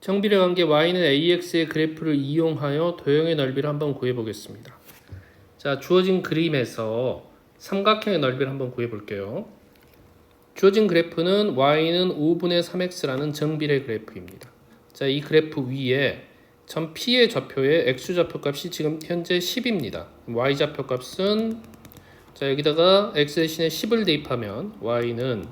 정비례 관계 y는 ax의 그래프를 이용하여 도형의 넓이를 한번 구해 보겠습니다. 자, 주어진 그림에서 삼각형의 넓이를 한번 구해 볼게요. 주어진 그래프는 y는 5분의 3x라는 정비례 그래프입니다. 자, 이 그래프 위에 점 P의 좌표에 x 좌표 값이 지금 현재 10입니다. y 좌표 값은 자, 여기다가 x 대신에 10을 대입하면 y는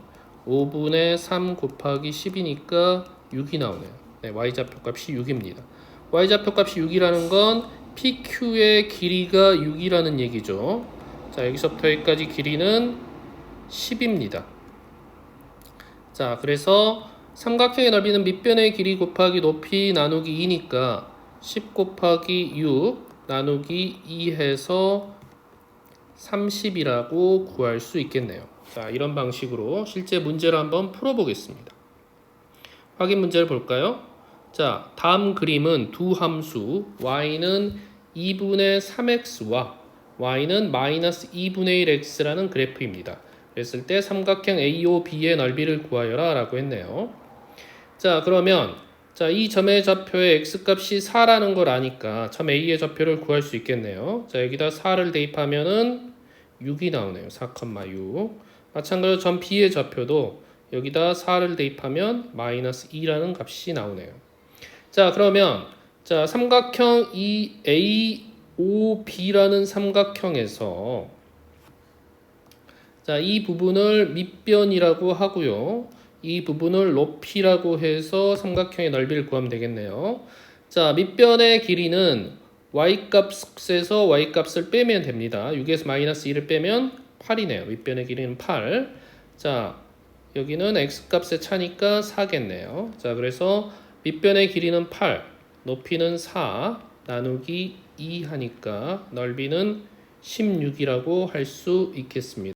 5분의 3 곱하기 10이니까 6이 나오네요. 네, y 좌표 값이 6입니다. y 좌표 값이 6이라는 건 PQ의 길이가 6이라는 얘기죠. 자, 여기서부터 여기까지 길이는 10입니다. 자, 그래서 삼각형의 넓이는 밑변의 길이 곱하기 높이 나누기 2니까 10 곱하기 6 나누기 2 해서 30이라고 구할 수 있겠네요. 자, 이런 방식으로 실제 문제를 한번 풀어보겠습니다. 확인 문제를 볼까요? 자, 다음 그림은 두 함수 y는 2분의 3x와 y는 마이너스 2분의 1x라는 그래프입니다. 그랬을 때 삼각형 AOB의 넓이를 구하여라 라고 했네요. 자, 그러면 자, 이 점의 좌표의 x값이 4라는 걸 아니까 점 A의 좌표를 구할 수 있겠네요. 자, 여기다 4를 대입하면은 6이 나오네요. 4,6. 마찬가지로 점 B의 좌표도 여기다 4를 대입하면 마이너스 2라는 값이 나오네요. 자, 그러면 자, 삼각형 이 AOB라는 삼각형에서 자, 이 부분을 밑변이라고 하고요. 이 부분을 높이라고 해서 삼각형의 넓이를 구하면 되겠네요. 자, 밑변의 길이는 y값에서 y값을 빼면 됩니다. 6에서 마이너스 2를 빼면 8이네요. 밑변의 길이는 8. 자, 여기는 x값의 차니까 4겠네요. 자, 그래서 밑변의 길이는 8, 높이는 4, 나누기 2 하니까 넓이는 16이라고 할 수 있겠습니다.